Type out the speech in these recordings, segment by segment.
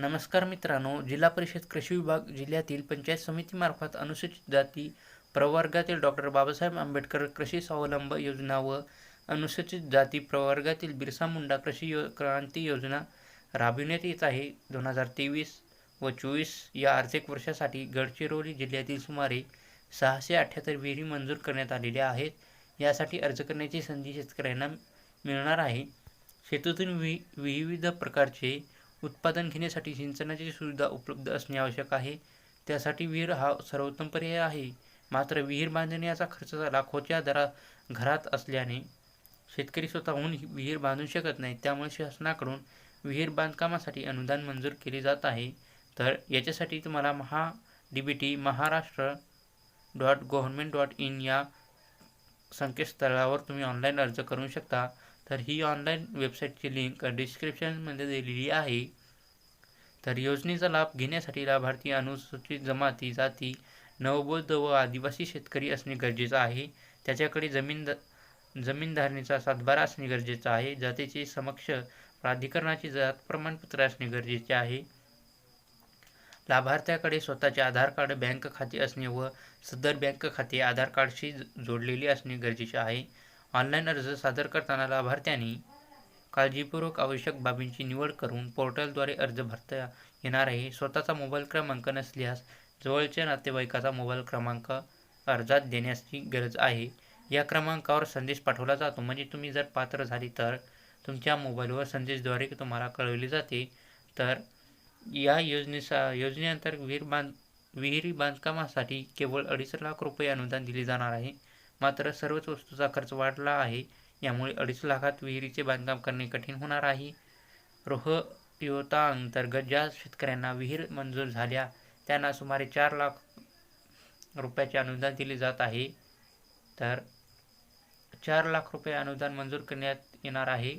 नमस्कार मित्रांनो जिल्हा परिषद कृषी विभाग जिल्ह्यातील पंचायत समितीमार्फत अनुसूचित जाती प्रवर्गातील डॉक्टर बाबासाहेब आंबेडकर कृषी स्वावलंब योजना व अनुसूचित जाती प्रवर्गातील बिरसा मुंडा कृषी यो क्रांती योजना राबविण्यात येत आहे. दोन हजार तेवीस व चोवीस या आर्थिक वर्षासाठी गडचिरोली जिल्ह्यातील सुमारे सहाशे अठ्ठ्याहत्तर विहिरी मंजूर करण्यात आलेल्या आहेत. यासाठी अर्ज करण्याची संधी शेतकऱ्यांना मिळणार आहे. शेतीतून वि विविध प्रकारचे उत्पादन घेण्यासाठी सिंचनाची सुविधा उपलब्ध असणे आवश्यक आहे. त्यासाठी विहीर हा सर्वोत्तम पर्याय आहे. मात्र विहीर बांधण्याचा खर्च लाखोच्या दरा घरात असल्याने शेतकरी स्वतःहून विहीर बांधू शकत नाही. त्यामुळे शासनाकडून विहीर बांधकामासाठी अनुदान मंजूर केले जात आहे. तर याच्यासाठी तुम्हाला Maha D B T Maharashtra dot government dot in या संकेतस्थळावर तुम्ही ऑनलाईन अर्ज करू शकता. तर ही ऑनलाईन वेबसाईटची लिंक डिस्क्रिप्शनमध्ये दिलेली आहे. तर योजनेचा लाभ घेण्यासाठी लाभार्थी अनुसूचित जमाती जाती नवबौद्ध व आदिवासी शेतकरी असणे गरजेचं आहे. त्याच्याकडे जमीन जमीनधारणीचा सातबारा असणे गरजेचं आहे. जातीचे समक्ष प्राधिकरणाचे जात प्रमाणपत्र असणे गरजेचे आहे. लाभार्थ्याकडे स्वतःचे आधार कार्ड बँक खाते असणे व सदर बँक खाते आधार कार्डशी जोडलेले असणे गरजेचे आहे. ऑनलाईन अर्ज सादर करताना लाभार्थ्यांनी काळजीपूर्वक आवश्यक बाबींची निवड करून पोर्टलद्वारे अर्ज भरता येणार आहे. स्वतःचा मोबाईल क्रमांक नसल्यास जवळच्या नातेवाईकाचा मोबाईल क्रमांक अर्जात देण्याची गरज आहे. या क्रमांकावर संदेश पाठवला जातो. म्हणजे तुम्ही जर पात्र झाली तर तुमच्या मोबाईलवर संदेशद्वारे तुम्हाला कळवले जाते. तर या योजनेचा योजनेअंतर्गत विहीर बांध विहिरी बांधकामासाठी केवळ अडीच लाख रुपये अनुदान दिले जाणार आहे. मात्र सर्वच वस्तूचा खर्च वाढला आहे. यामुळे अडीच लाखात विहिरीचे बांधकाम करणे कठीण होणार आहे. रोह योता अंतर्गत ज्या शेतकऱ्यांना विहीर मंजूर झाल्या त्यांना सुमारे चार लाख रुपयाचे अनुदान दिले जात आहे. तर चार लाख रुपये अनुदान मंजूर करण्यात येणार आहे.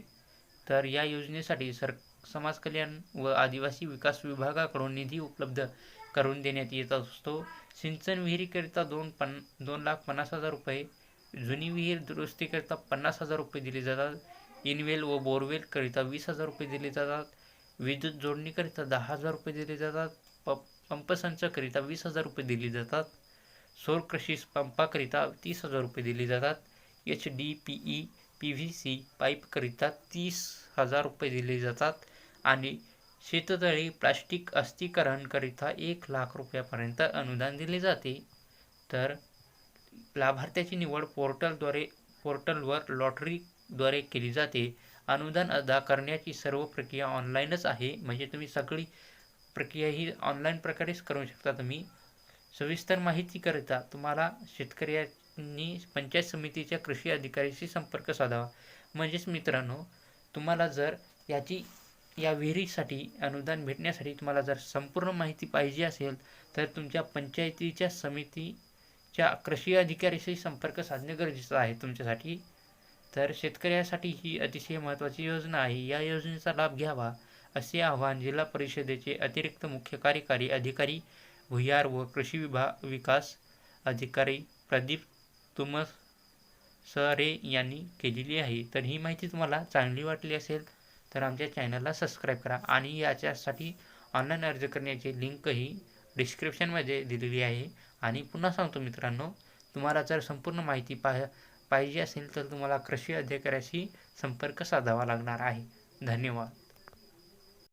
तर या योजनेसाठी सर समाज कल्याण व आदिवासी विकास विभागाकडून निधी उपलब्ध करून देण्यात येत असतो. सिंचन विहिरीकरिता दोन पन दोन लाख पन्नास हजार रुपये जुनी विहीर दुरुस्तीकरिता पन्नास हजार रुपये दिले जातात. इनवेल व बोरवेलकरिता वीस हजार रुपये दिले जातात. विद्युत जोडणीकरिता दहा हजार रुपये दिले जातात. प पंपसंचकरिता वीस हजार रुपये दिले जातात. सौर कृषी पंपाकरिता तीस हजार रुपये दिले जातात. H D P E P V C पाईपकरिता तीस हजार रुपये दिले जातात. आणि शेततळी प्लास्टिक अस्थिकरणकरिता एक लाख रुपयापर्यंत अनुदान दिले जाते. तर लाभार्थ्याची निवड पोर्टलद्वारे पोर्टलवर लॉटरीद्वारे केली जाते. अनुदान अदा करण्याची सर्व प्रक्रिया ऑनलाईनच आहे. म्हणजे तुम्ही सगळी प्रक्रिया ही ऑनलाईन प्रकारेच करू शकता तुम्ही. सविस्तर माहितीकरिता तुम्हाला शेतकऱ्यांनी पंचायत समितीच्या कृषी अधिकाऱ्याशी संपर्क साधावा. म्हणजेच मित्रांनो तुम्हाला जर याची या विहिरीसाठी अनुदान भेटण्यासाठी तुम्हाला जर संपूर्ण माहिती पाहिजे असेल तर तुमच्या पंचायतीच्या समिती च्या कृषी अधिकाऱ्याशी संपर्क साधणे गरजेचं आहे तुमच्यासाठी. तर शेतकऱ्यासाठी ही अतिशय महत्त्वाची योजना आहे. या योजनेचा लाभ घ्यावा असे आवाहन जिल्हा परिषदेचे अतिरिक्त मुख्य कार्यकारी अधिकारी भुयार व कृषी विभाग विकास अधिकारी प्रदीप तुमस सरे यांनी केलेली आहे. तर ही माहिती तुम्हाला चांगली वाटली असेल तर आमच्या चॅनलला सबस्क्राईब करा आणि याच्यासाठी ऑनलाईन अर्ज करण्याची लिंकही डिस्क्रिप्शनमध्ये दिलेली आहे. आणि पुन्हा सांगतो मित्रांनो तुम्हाला जर संपूर्ण माहिती पाह पाहिजे असेल तर तुम्हाला कृषी अधिकाऱ्याशी संपर्क साधावा लागणार आहे. धन्यवाद.